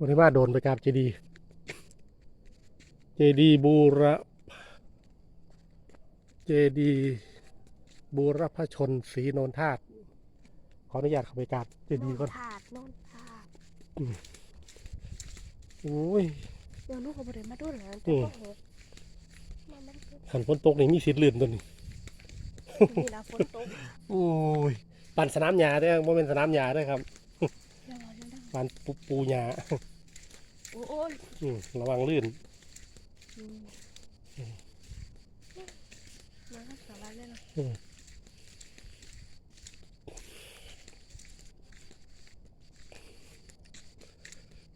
บริมาโดนไปกราบเจดีย์เจดีย์บูรเจดีย์บูรพชนศรีโนนธาตุขออนุญาตเข้าไปกราบเจดีย์ก่อนถาดโน่นถาดโอ้ยเดี๋ยวลูกเขาบริมาดูเหรออืแต่มก็เหอะมันมันเป็นขันฝนตกนี่มีสิทธิ์ลื่นตัวนี้นี่ละฝนตก โอ้ยปั่นสนามหญ้าเด้อบ่เป็นสนามหญ้าเด้อครับเดี๋ย วเราจะดังปั่นปูปูหญ้าโอ้ยอืมระวังลื่นอืมมาครับสบายเลยเนาะ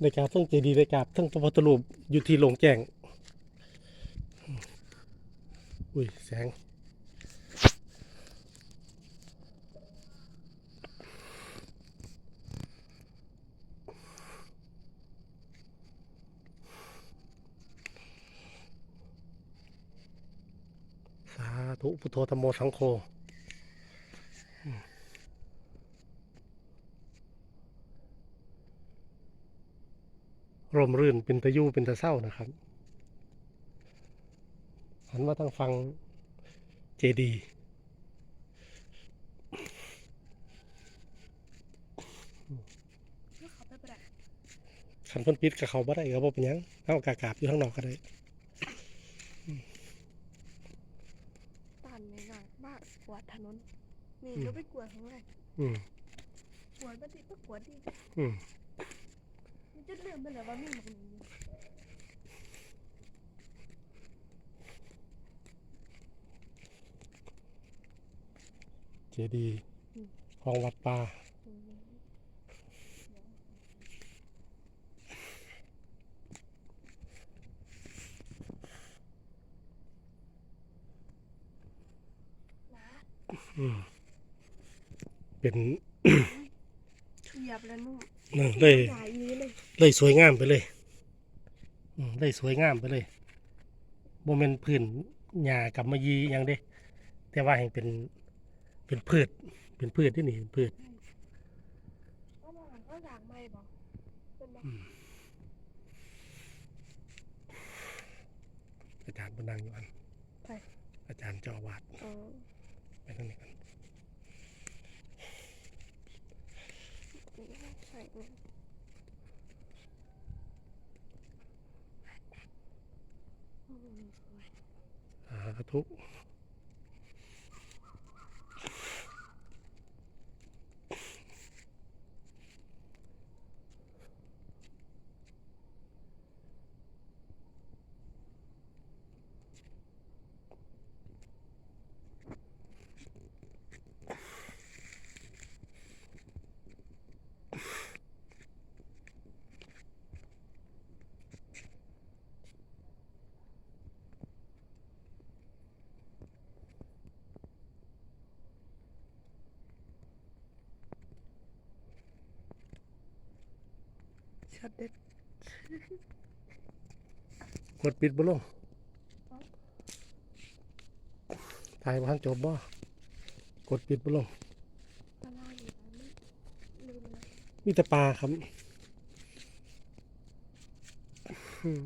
ในกราบทั้งเจดีย์ในกราบทั้งพระพุทธรูปอยู่ที่โลงแจ้ง อุ้ย แสง สา ธุพุทโธธรรมโมสังโฆร่มรื่นเป็นตะยู่เป็นตะเศร้านะครับหันมาทางฟังเจดีขันพ้นปิดกับเขาบ่ได้ก็บ่เป็นยังเอากากาบอยู่ข้างนอกก็ได้ ตันห น่อยๆบ้านกวาดถนน นี่อืมเดี๋ยวไปกวาดข้างในอืมกวาดมาดิก็กวาดดีอืมมันจะลืมไปเลยว่ามีหมันอยู่เจดีย์ของวัดป่า อืม อืม เป็นเหยียบแล้วนุ่มนั่นเลยใหญ่อยางนี้เลยเลยสวยงามไปเลยอืมเลยสวยงามไปเลยโมเมนพื้นหญ้ากับมะยีหยังเด้ แต่ว่าแห่งเป็นเป็นพืช เป็นพืชที่นี่เป็นพืชก็มาก็อยากไม่บอกเป็นบอกอาจารย์บนังอยู่อันไปอาจารย์เจ้าอาวาดเออไปทางนี้กัน ใช่เนี่ ชัดเด็ดกดปิดบ่ลงถ่ายบ้านจบบ่กดปิดบ่ลงตารางอยู่แล้วไม่ลืมแล้วมีแต่ปลาครับอืม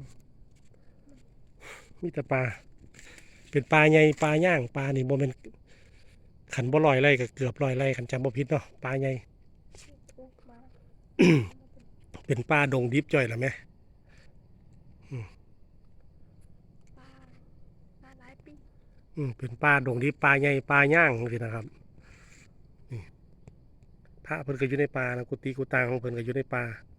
มีแต่ปลา เป็นปลาใหญ่ปลาย่างปลานี่โมเมนขันบ่ลอยไรก็เกือบลอยไรขันจำบ่ผิดเนาะปลาใหญ่ทุกมา เป็นปลาดงดิบจ่อยละไหมป้ามาหลายปีอืมเป็นปลาดงดิบปลาใหญ่ปลาย่างสินะครับนี่พระเพิ่นก็อยู่ในป่านะกุฏิกุตางของเพิ่นก็อยู่ในป่าอ